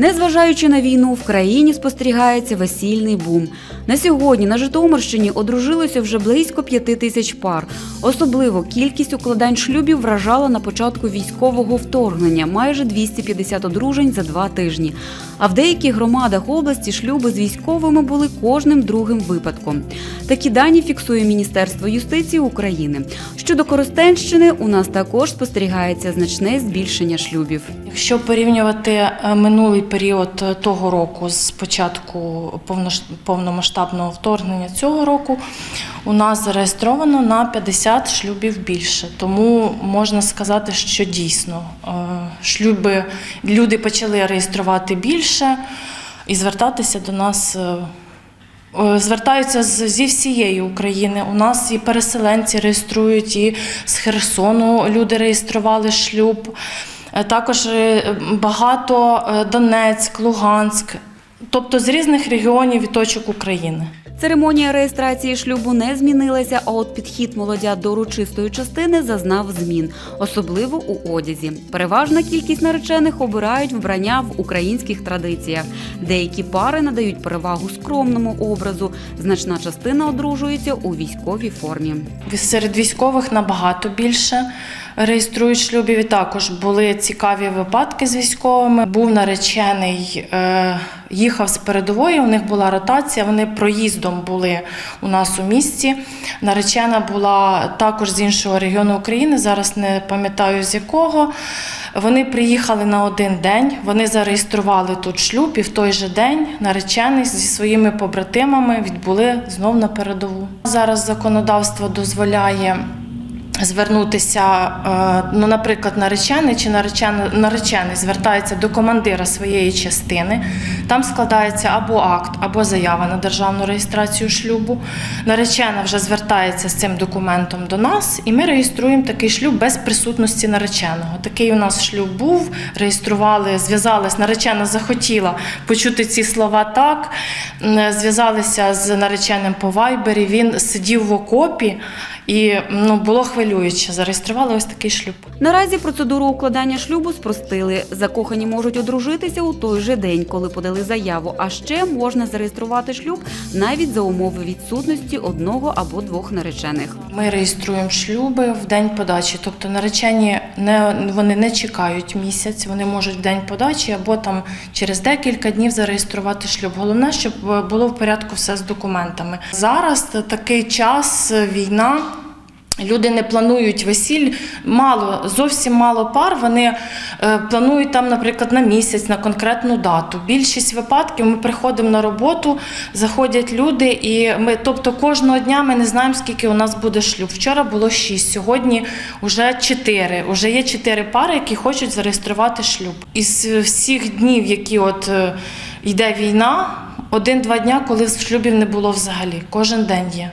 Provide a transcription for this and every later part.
Незважаючи на війну, в країні спостерігається весільний бум. На сьогодні на Житомирщині одружилося вже близько п'яти тисяч пар. Особливо кількість укладань шлюбів вражала на початку військового вторгнення майже 250 одружень за два тижні. А в деяких громадах області шлюби з військовими були кожним другим випадком. Такі дані фіксує Міністерство юстиції України. Щодо Коростенщини, у нас також спостерігається значне збільшення шлюбів. Якщо порівнювати е, минулий період е, того року з початку повномасштабного вторгнення цього року, у нас зареєстровано на 50 шлюбів більше. Тому можна сказати, що дійсно е, шлюби люди почали реєструвати більше і звертатися до нас. Звертаються зі всієї України. У нас і переселенці реєструють, і з Херсону люди реєстрували шлюб. Е, Також е, багато е, Донецьк, Луганськ, тобто з різних регіонів і точок України. Церемонія реєстрації шлюбу не змінилася, а от підхід молодят до урочистої частини зазнав змін, особливо у одязі. Переважна кількість наречених обирають вбрання в українських традиціях. Деякі пари надають перевагу скромному образу. Значна частина одружується у військовій формі. Серед військових набагато більше реєструють шлюбів. І також були цікаві випадки з військовими. Був наречений, е, їхав з передової. У них була ротація. Вони проїздом були у нас у місті. Наречена була також з іншого регіону України. Зараз не пам'ятаю з якого. Вони приїхали на один день. Вони зареєстрували тут шлюб, і в той же день наречений зі своїми побратимами відбули знов на передову. Зараз законодавство дозволяє звернутися, е, ну, наприклад, наречений чи наречений, наречений звертається до командира своєї частини. Там складається або акт, або заява на державну реєстрацію шлюбу. Наречена вже звертається з цим документом до нас, і ми реєструємо такий шлюб без присутності нареченого. Такий у нас шлюб був, реєстрували, зв'язались. Наречена захотіла почути ці слова так. Зв'язалися з нареченим по вайбері. Він сидів в окопі. І ну було хвилююче. Зареєстрували ось такий шлюб. Наразі процедуру укладання шлюбу спростили. Закохані можуть одружитися у той же день, коли подали заяву. А ще можна зареєструвати шлюб навіть за умови відсутності одного або двох наречених. Ми реєструємо шлюби в день подачі. Тобто наречені не вони не чекають місяць, вони можуть в день подачі або там через декілька днів зареєструвати шлюб. Головне, щоб е, було в порядку все з документами. Зараз такий час, війна. Люди не планують весіль, мало, зовсім мало пар. Вони е, планують там, наприклад, на місяць, на конкретну дату. Більшість випадків ми приходимо на роботу, заходять люди, і ми, тобто кожного дня ми не знаємо, скільки у нас буде шлюб. Вчора було шість, сьогодні вже чотири. Уже є чотири пари, які хочуть зареєструвати шлюб. Із всіх днів, які от е, йде війна, один-два дня, коли шлюбів не було взагалі. Кожен день є.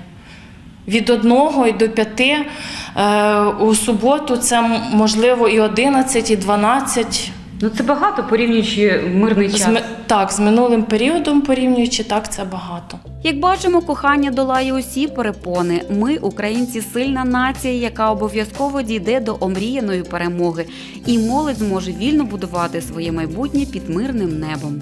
Від одного і до п'яти е, у суботу це можливо і 11, і 12. Ну це багато порівнюючи мирний З, так, з минулим періодом порівнюючи, так це багато. Як бачимо, кохання долає усі перепони. Ми, українці, сильна нація, яка обов'язково дійде до омріяної перемоги, і молодь зможе вільно будувати своє майбутнє під мирним небом.